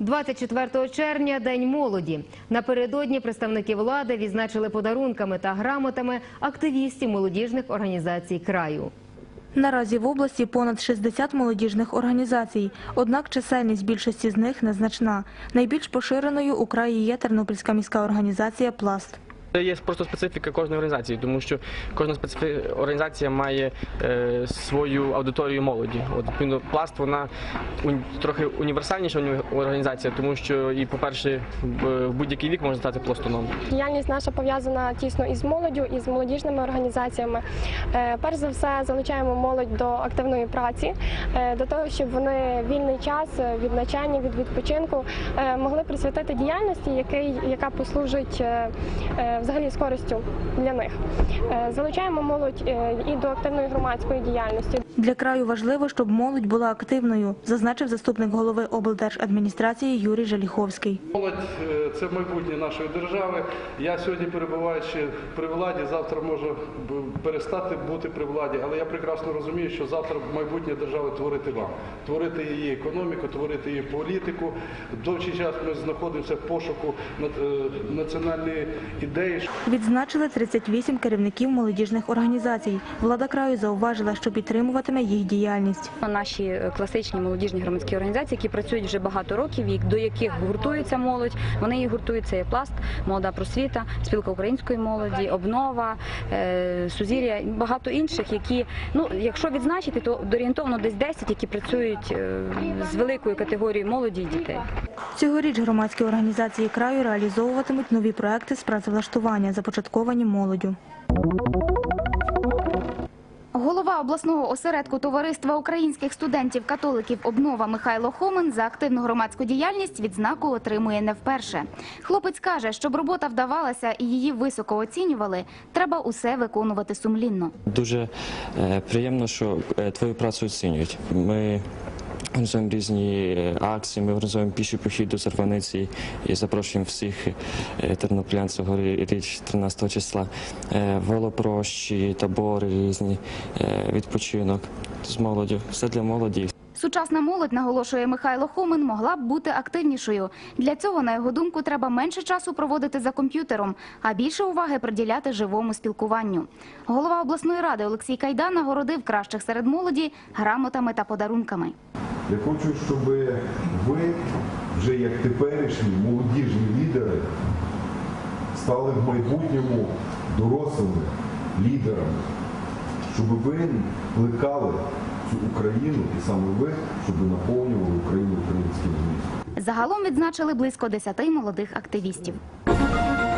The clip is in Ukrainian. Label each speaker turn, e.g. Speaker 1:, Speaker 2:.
Speaker 1: 24 червня – День молоді. Напередодні представники влади відзначили подарунками та грамотами активістів молодіжних організацій краю.
Speaker 2: Наразі в області понад 60 молодіжних організацій, однак чисельність більшості з них незначна. Найбільш поширеною у краї є Тернопільська міська організація «Пласт».
Speaker 3: Це є просто специфіка кожної організації, тому що кожна організація має е, свою аудиторію молоді. От пласт вона трохи універсальніша уні- організація, тому що і, по-перше, в будь-який вік можна стати пластуном.
Speaker 4: Діяльність наша пов'язана тісно із молоддю, із молодіжними організаціями. Е, Перш за все, залучаємо молодь до активної праці, е, до того, щоб вони вільний час е, від навчання, від відпочинку е, могли присвятити діяльності, який, яка послужить е, е, взагалі з користю для них. Е, Залучаємо молодь е, і до активної громадської діяльності.
Speaker 2: Для краю важливо, щоб молодь була активною, зазначив заступник голови облдержадміністрації Юрій Жаліховський.
Speaker 5: Молодь е, це майбутнє нашої держави. Я сьогодні перебуваючи при владі, завтра можу перестати бути при владі, але я прекрасно розумію, що завтра майбутнє держави творити вам, творити її економіку, творити її політику. Довший час ми знаходимося в пошуку національної ідеї.
Speaker 2: Відзначили 38 керівників молодіжних організацій. Влада краю зауважила, що підтримуватиме їх діяльність.
Speaker 6: Наші е, класичні молодіжні громадські організації, які працюють вже багато років, до яких гуртується молодь, вони їх гуртують. Це є пласт, молода просвіта, спілка української молоді, обнова, е, сузір'я, багато інших, які ну якщо відзначити, то орієнтовно десь 10, які працюють е, з великою категорією молоді і дітей.
Speaker 2: Цьогоріч громадські організації краю реалізовуватимуть нові проекти з працевлаштування, започатковані молоддю.
Speaker 7: Голова обласного осередку товариства українських студентів-католиків Обнова Михайло Хомин за активну громадську діяльність відзнаку отримує не вперше. Хлопець каже, щоб робота вдавалася і її високо оцінювали, треба усе виконувати сумлінно.
Speaker 8: Дуже е, приємно, що е, твою працю оцінюють. Ми організуємо різні е, акції, ми організуємо піший похід до Зарваниці і запрошуємо всіх е, тернополянців горі річ 13 числа. Е, Велопрощі, табори різні, відпочинок з молоддю. Все для молоді.
Speaker 7: Сучасна молодь, наголошує Михайло Хомин, могла б бути активнішою. Для цього, на його думку, треба менше часу проводити за комп'ютером, а більше уваги приділяти живому спілкуванню. Голова обласної ради Олексій Кайдан нагородив кращих серед молоді грамотами та подарунками.
Speaker 9: Я хочу, щоб ви, вже як теперішні молодіжні лідери, стали в майбутньому дорослими лідерами, щоб ви плекали цю Україну і саме ви, щоб наповнювали Україну українським змістом.
Speaker 7: Загалом відзначили близько 10 молодих активістів.